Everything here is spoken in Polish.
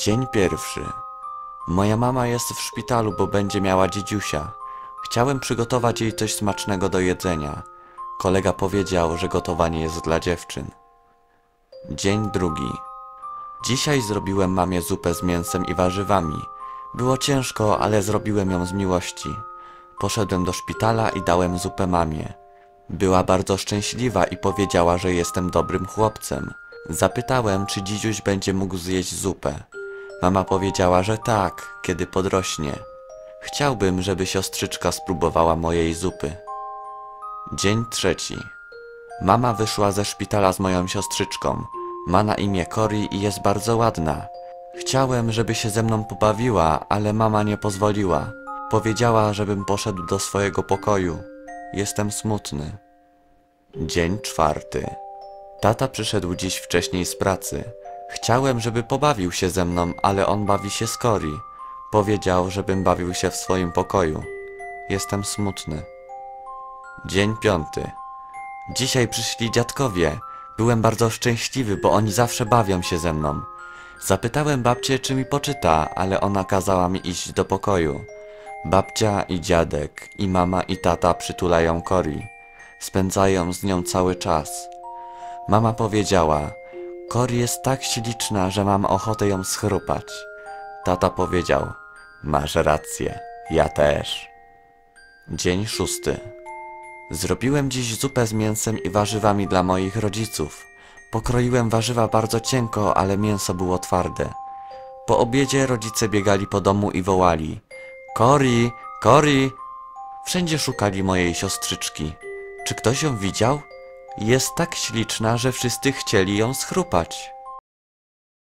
Dzień pierwszy. Moja mama jest w szpitalu, bo będzie miała dziedziusia. Chciałem przygotować jej coś smacznego do jedzenia. Kolega powiedział, że gotowanie jest dla dziewczyn. Dzień drugi. Dzisiaj zrobiłem mamie zupę z mięsem i warzywami. Było ciężko, ale zrobiłem ją z miłości. Poszedłem do szpitala i dałem zupę mamie. Była bardzo szczęśliwa i powiedziała, że jestem dobrym chłopcem. Zapytałem, czy dzidziuś będzie mógł zjeść zupę. Mama powiedziała, że tak, kiedy podrośnie. Chciałbym, żeby siostrzyczka spróbowała mojej zupy. Dzień trzeci. Mama wyszła ze szpitala z moją siostrzyczką. Ma na imię Cori i jest bardzo ładna. Chciałem, żeby się ze mną pobawiła, ale mama nie pozwoliła. Powiedziała, żebym poszedł do swojego pokoju. Jestem smutny. Dzień czwarty. Tata przyszedł dziś wcześniej z pracy. Chciałem, żeby pobawił się ze mną, ale on bawi się z Cori. Powiedział, żebym bawił się w swoim pokoju. Jestem smutny. Dzień piąty. Dzisiaj przyszli dziadkowie. Byłem bardzo szczęśliwy, bo oni zawsze bawią się ze mną. Zapytałem babcię, czy mi poczyta, ale ona kazała mi iść do pokoju. Babcia i dziadek, i mama i tata przytulają Cori. Spędzają z nią cały czas. Mama powiedziała, Cori jest tak śliczna, że mam ochotę ją schrupać. Tata powiedział, masz rację, ja też. Dzień szósty. Zrobiłem dziś zupę z mięsem i warzywami dla moich rodziców. Pokroiłem warzywa bardzo cienko, ale mięso było twarde. Po obiedzie rodzice biegali po domu i wołali Cori, Cori! Wszędzie szukali mojej siostrzyczki. Czy ktoś ją widział? Jest tak śliczna, że wszyscy chcieli ją schrupać.